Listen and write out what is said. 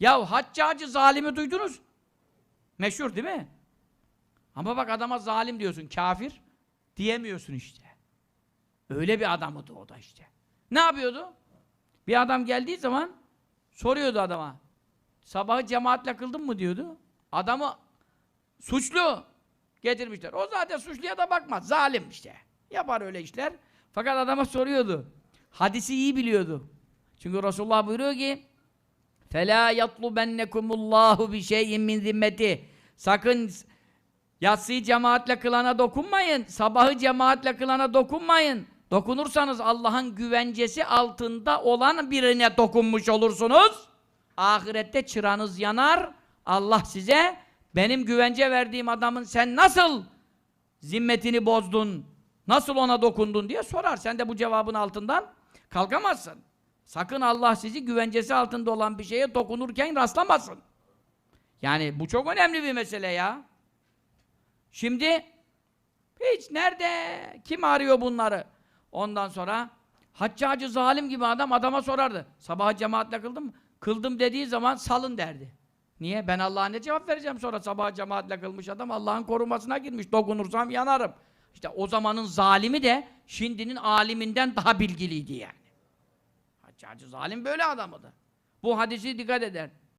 Ya haccacı zalimi duydunuz. Meşhur değil mi? Ama bak adama zalim diyorsun, kafir diyemiyorsun işte. Öyle bir adamdı o da işte. Ne yapıyordu? Bir adam geldiği zaman soruyordu adama. Sabahı cemaatle kıldın mı diyordu. Adamı suçlu getirmişler. O zaten suçluya da bakmaz. Zalim işte. Yapar öyle işler. Fakat adama soruyordu. Hadisi iyi biliyordu. Çünkü Resulullah buyuruyor ki فَلَا يَطْلُبَنَّكُمُ اللّٰهُ بِشَيْءٍ مِنْ zimmeti. Sakın yatsıyı cemaatle kılana dokunmayın. Sabahı cemaatle kılana dokunmayın. Dokunursanız Allah'ın güvencesi altında olan birine dokunmuş olursunuz. Ahirette çıranız yanar. Allah size benim güvence verdiğim adamın sen nasıl zimmetini bozdun, nasıl ona dokundun diye sorar. Sen de bu cevabın altından kalkamazsın. Sakın Allah sizi güvencesi altında olan bir şeye dokunurken rastlamasın. Yani bu çok önemli bir mesele ya. Şimdi hiç nerede? Kim arıyor bunları? Ondan sonra haccacı zalim gibi adam adama sorardı. Sabah cemaatle kıldın mı? Kıldım dediği zaman salın derdi. Niye? Ben Allah'a ne cevap vereceğim sonra sabah cemaatle kılmış adam Allah'ın korumasına girmiş. Dokunursam yanarım. İşte o zamanın zalimi de şimdinin aliminden daha bilgiliydi yani. Haccacı zalim böyle adamıdır. Bu hadisi dikkat eder.